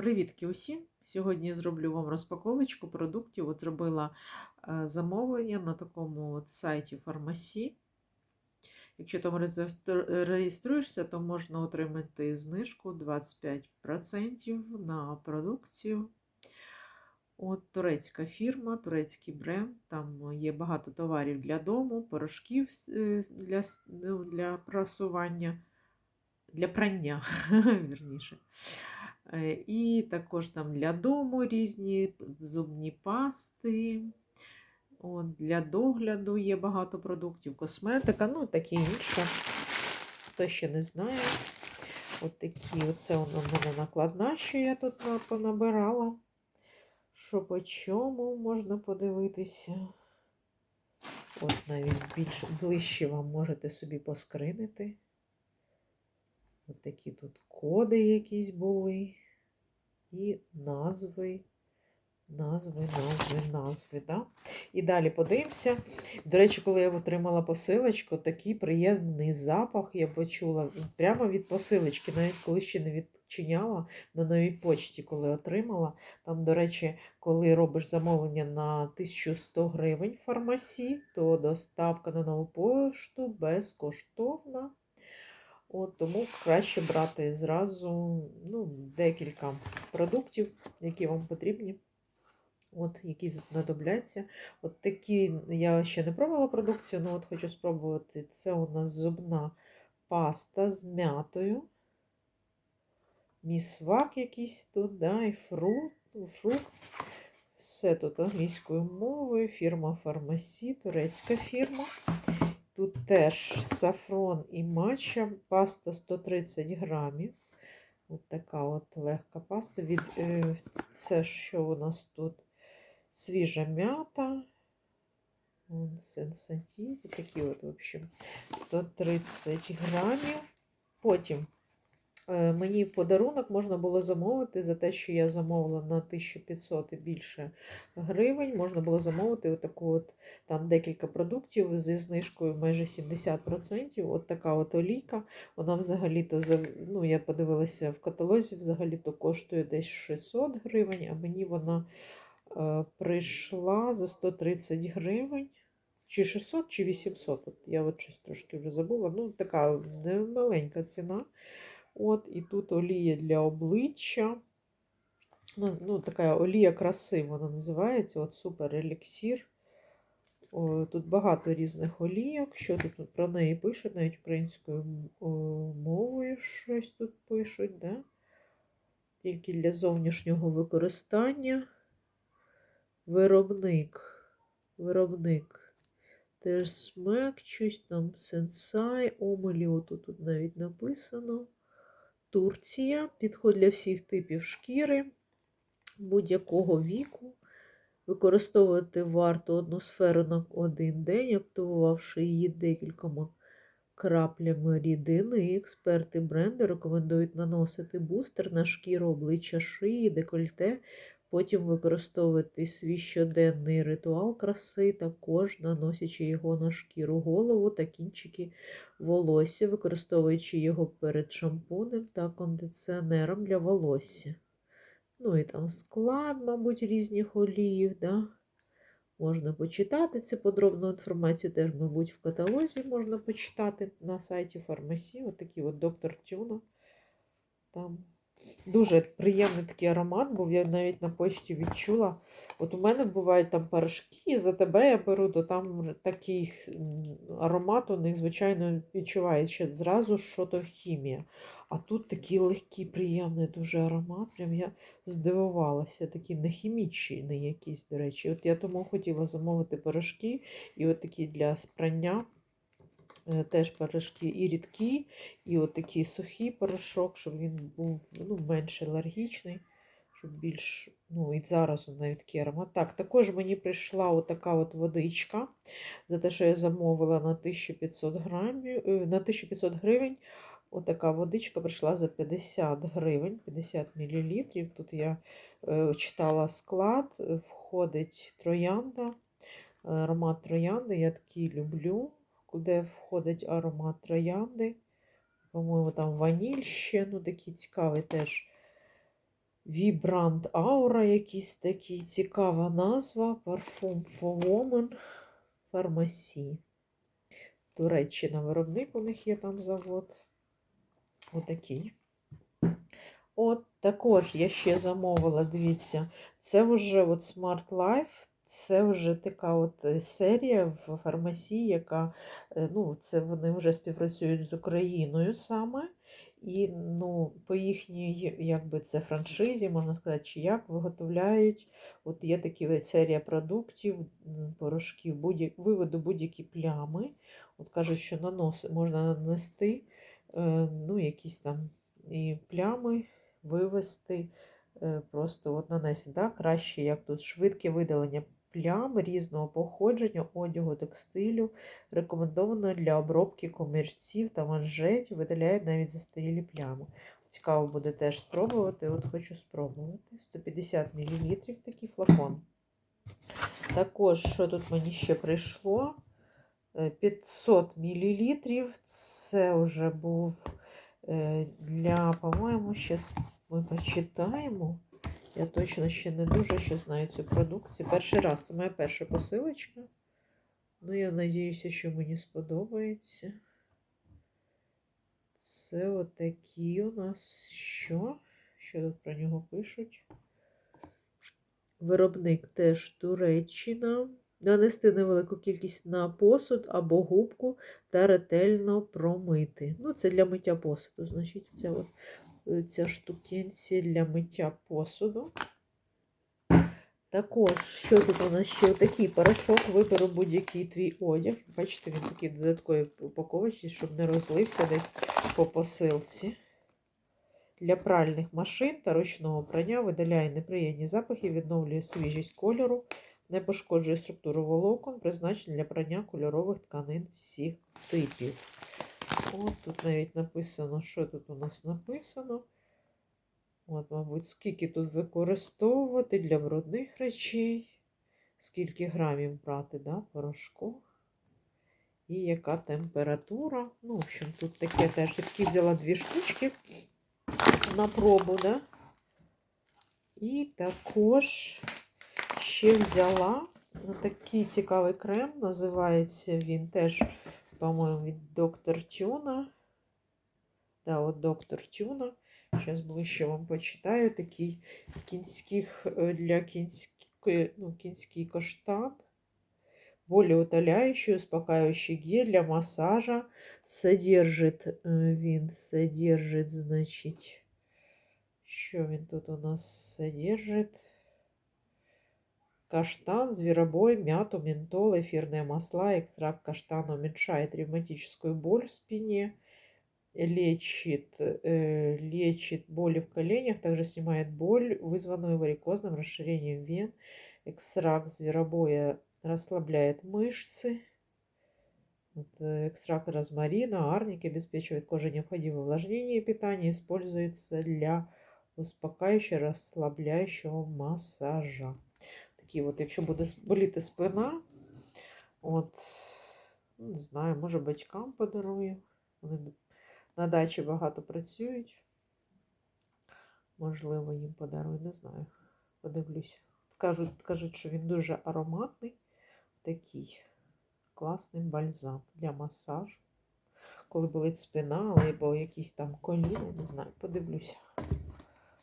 Привітки усім! Сьогодні зроблю вам розпаковочку продуктів. От зробила е, замовлення на такому от сайті Фармасі. Якщо там реєструєшся, то можна отримати знижку 25% на продукцію. От турецька фірма, турецький бренд. Там є багато товарів для дому, порошків е, для, ну, для прасування, для прання, вірніше. І також там для дому різні зубні пасти. От, для догляду є багато продуктів, косметика, ну таке інше. Хто ще не знає. От такі, оце в мене накладна, що я тут понабирала. Що по чому можна подивитися. От навіть більш ближче вам можете собі поскринити. От такі тут коди якісь були. І назви, назви, назви, назви. Да? І далі подивимося. До речі, коли я отримала посилочку, такий приємний запах я почула прямо від посилочки, навіть коли ще не відчиняла на новій почті, коли отримала. Там, до речі, коли робиш замовлення на 1100 гривень в фармасі, то доставка на нову пошту безкоштовна. От, тому краще брати зразу ну, декілька продуктів, які вам потрібні, от, які знадобляться. От такі я ще не пробувала продукцію, але от хочу спробувати. Це у нас зубна паста з м'ятою. Місвак якийсь тут, да, і фрукт, фрукт. Все тут англійською мовою, фірма Фармасі, турецька фірма. Тут теж сафрон і матча, паста 130 грамів. От така от легка паста. Від, е, Це що у нас тут? Свіжа м'ята. Сенсатів. Такі от, в общем, 130 грамів. Потім мені подарунок можна було замовити за те, що я замовила на 1500 і більше гривень. Можна було замовити отаку от, там декілька продуктів зі знижкою майже 70%. От така от олійка. Вона взагалі-то, за- ну, я подивилася в каталозі, взагалі-то коштує десь 600 гривень, а мені вона е, прийшла за 130 гривень. Чи 600, чи 800. От я от щось трошки вже забула. Ну, така немаленька ціна. От, і тут олія для обличчя. Ну, така олія краси вона називається. От супер еліксір. О, Тут багато різних олійок. Що тут про неї пишуть, навіть українською мовою щось тут пишуть, да? Тільки для зовнішнього використання. Виробник. Виробник. Теж смак, щось там сенсай, омелі, отут тут навіть написано. Турція. Підход для всіх типів шкіри будь-якого віку. Використовувати варто одну сферу на один день, активувавши її декількома краплями рідини. Експерти бренду рекомендують наносити бустер на шкіру обличчя шиї, декольте, потім використовувати свій щоденний ритуал краси, також наносячи його на шкіру голову та кінчики волосся, використовуючи його перед шампунем та кондиціонером для волосся. Ну і там склад, мабуть, різних оліїв, да? Можна почитати це подробну інформацію, теж, мабуть, в каталозі можна почитати на сайті фармасі. От такий от доктор Тюна. Там дуже приємний такий аромат, був я навіть на почті відчула. От у мене бувають там порошки, і за тебе я беру, то там такий аромат у них, звичайно, відчувається зразу, що то хімія. А тут такий легкий, приємний дуже аромат. Прям я здивувалася, такий не хімічний якийсь, до речі. От я тому хотіла замовити порошки, і от такі для прання. Е, Теж порошки і рідкі, і от такий сухий порошок, щоб він був ну, менш алергічний, щоб більш, ну і зараз навіть такий аромат. Так, також мені прийшла отака от водичка за те, що я замовила на 1500 грамів, е, на 1500 гривень. Отака водичка прийшла за 50 гривень, 50 мл. Тут я е, читала склад, входить троянда, аромат троянди. Я такий люблю, куди входить аромат троянди. По-моєму, там ваніль ще, ну такий цікавий теж Vibrant Aura, якийсь такий цікава назва. Парфум for Woman Фармасі. Туреччина виробник, у них є там завод. Отакий. От також я ще замовила, дивіться, це вже от Smart Life, це вже така от е, серія в фармасії, яка, е, ну, це вони вже співпрацюють з Україною саме. І ну, по їхній, якби це франшизі, можна сказати, чи як виготовляють. От є такі серія продуктів, порошків, будь виводу будь-які плями. От кажуть, що нанос можна нанести е, ну, якісь там і плями вивести, просто от нанесені. Так? Краще, як тут швидке видалення плям різного походження, одягу, текстилю, рекомендовано для обробки комірців та манжетів, видаляють навіть застарілі плями. Цікаво буде теж спробувати. От хочу спробувати. 150 мл такий флакон. Також, що тут мені ще прийшло? Е, 500 мл. Це вже був е, для, по-моєму, зараз ми почитаємо. Я точно ще не дуже ще знаю цю продукцію. Перший раз це моя перша посилочка. Ну, я надіюся, що мені сподобається. Це отакі у нас що? Що тут про нього пишуть? Виробник теж Туреччина. Нанести невелику кількість на посуд або губку та ретельно промити. Ну, це для миття посуду, значить, ця, от, ця штукенці для миття посуду. Також, що тут у нас ще такий порошок, виберу будь-який твій одяг. Бачите, він такий додатковий упаковочці, щоб не розлився десь по посилці. Для пральних машин та ручного прання видаляє неприємні запахи, відновлює свіжість кольору, не пошкоджує структуру волокон, призначений для прання кольорових тканин всіх типів. От тут навіть написано, що тут у нас написано. От, мабуть, скільки тут використовувати для брудних речей, скільки грамів брати да, порошку. І яка температура. Ну, в общем, тут таке теж такі взяла дві штучки на пробу, да? І також ще взяла такий цікавий крем. Називається він теж, по-моєму, від Доктор Тюна. Да, от Доктор Тюна. Зараз ближче вам почитаю. Такий кінських э, для кінської, ну, кінський каштан. Болеутоляющий, успокаивающий гель для массажа. Содержит, э, він содержит, значить, що він тут у нас содержит? Каштан, зверобой, мяту, ментол, эфирные масла, экстракт каштана уменьшает ревматическую боль в спине, лечит, э, лечит боли в коленях, также снимает боль, вызванную варикозным расширением вен. Экстракт зверобоя расслабляет мышцы. Э, экстракт розмарина, арники обеспечивает коже необходимое увлажнение и питание. Используется для успокаивающего, расслабляющего массажа. Такі от, якщо буде боліти спина, от, ну, не знаю, може батькам подарую. Вони на дачі багато працюють. Можливо, їм подарую, не знаю. Подивлюся. Кажуть, кажуть, що він дуже ароматний, такий класний бальзам для масажу. Коли болить спина, або якісь там коліна, не знаю, подивлюся.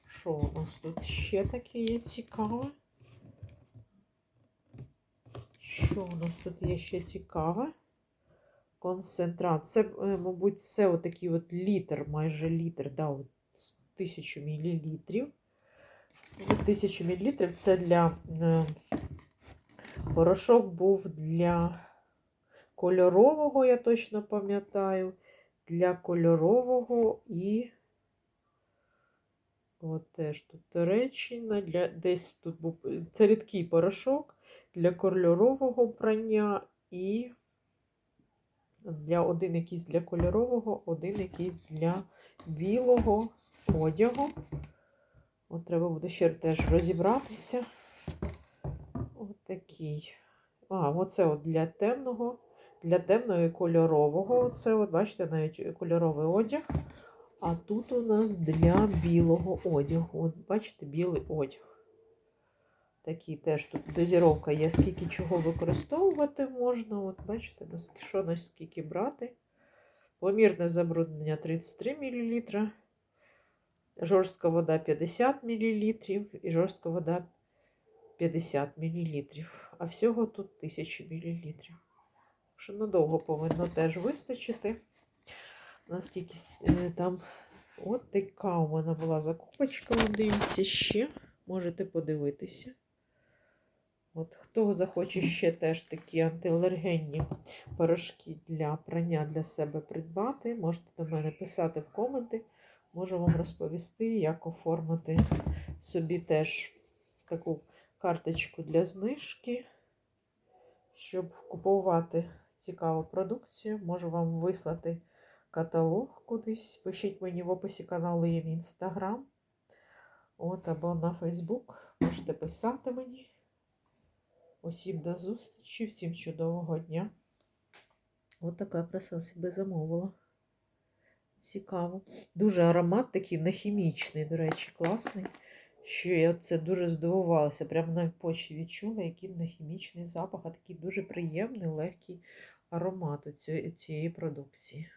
Що у нас тут ще таке є цікаве? Що у нас тут є ще цікаве? Концентрат. Це, е, мабуть, це отакий от літр, майже літр, да, от з 1000 мл. 1000 мл це для е, порошок був для кольорового, я точно пам'ятаю. Для кольорового і от теж тут Туреччина, для, десь тут був це рідкий порошок для кольорового прання і для один якийсь для кольорового, один якийсь для білого одягу. От треба буде ще теж розібратися. От. А, оце от для темного, для темного і кольорового. Оце, от, бачите, навіть кольоровий одяг. А тут у нас для білого одягу. От бачите, білий одяг. Такий теж тут дозіровка є, скільки чого використовувати можна. От бачите, що наскільки брати. Помірне забруднення 33 мл, жорстка вода 50 мл і жорстка вода 50 мл. А всього тут 1000 мл. Що надовго повинно теж вистачити. Наскільки е, там от така у мене була закупочка. Дивіться ще, можете подивитися. От хто захоче ще теж такі антиалергенні порошки для прання для себе придбати, можете до мене писати в коменти. Можу вам розповісти, як оформити собі теж таку карточку для знижки, щоб купувати цікаву продукцію. Можу вам вислати каталог кудись. Пишіть мені в описі каналу є мій інстаграм. От, або на Фейсбук. Можете писати мені. Усім до зустрічі, всім чудового дня. От така краса собі замовила. Цікаво. Дуже аромат такий нехімічний, до речі, класний. Що я це дуже здивувалася. Прямо на почві відчула, який нехімічний запах, а такий дуже приємний, легкий аромат цієї продукції.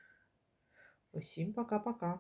Усім пока-пока.